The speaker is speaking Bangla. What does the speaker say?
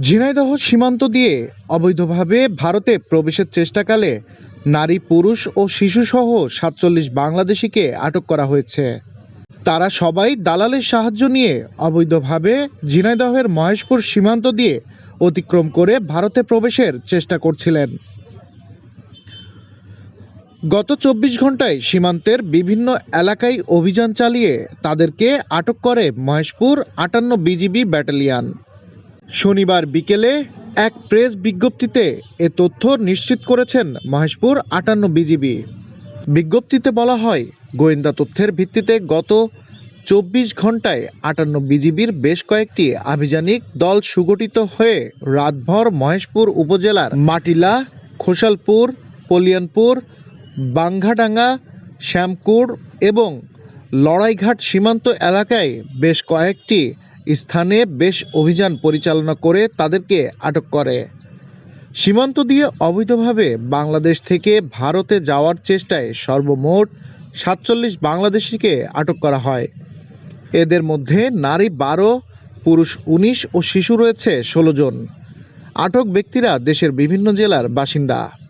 ঝিনাইদহ সীমান্ত দিয়ে অবৈধভাবে ভারতে প্রবেশের চেষ্টাকালে নারী, পুরুষ ও শিশুসহ সাতচল্লিশ বাংলাদেশিকে আটক করা হয়েছে। তারা সবাই দালালের সাহায্য নিয়ে অবৈধভাবে ঝিনাইদহের মহেশপুর সীমান্ত দিয়ে অতিক্রম করে ভারতে প্রবেশের চেষ্টা করছিলেন। গত চব্বিশ ঘন্টায় সীমান্তের বিভিন্ন এলাকায় অভিযান চালিয়ে তাদেরকে আটক করে মহেশপুর আটান্ন বিজিবি ব্যাটালিয়ন। শনিবার বিকেলে এক প্রেস বিজ্ঞপ্তিতে এ তথ্য নিশ্চিত করেছেন মহেশপুর আটান্ন বিজিবি। বিজ্ঞপ্তিতে বলা হয়, গোয়েন্দা তথ্যের ভিত্তিতে গত চব্বিশ ঘন্টায় আটান্ন বিজিবির বেশ কয়েকটি আভিযানিক দল সুগঠিত হয়ে রাতভর মহেশপুর উপজেলার মাটিলা খোসালপুর পলিয়ানপুর বাঙ্ঘাডাঙ্গা শ্যামকুড় এবং লড়াইঘাট সীমান্ত এলাকায় বেশ কয়েকটি স্থানে বেশ অভিযান পরিচালনা করে তাদেরকে আটক করে। সীমান্ত দিয়ে অবৈধভাবে বাংলাদেশ থেকে ভারতে যাওয়ার চেষ্টায় সর্বমোট সাতচল্লিশ বাংলাদেশিকে আটক করা হয়। এদের মধ্যে নারী বারো, পুরুষ উনিশ ও শিশু রয়েছে ষোলো জন। আটক ব্যক্তিরা দেশের বিভিন্ন জেলার বাসিন্দা।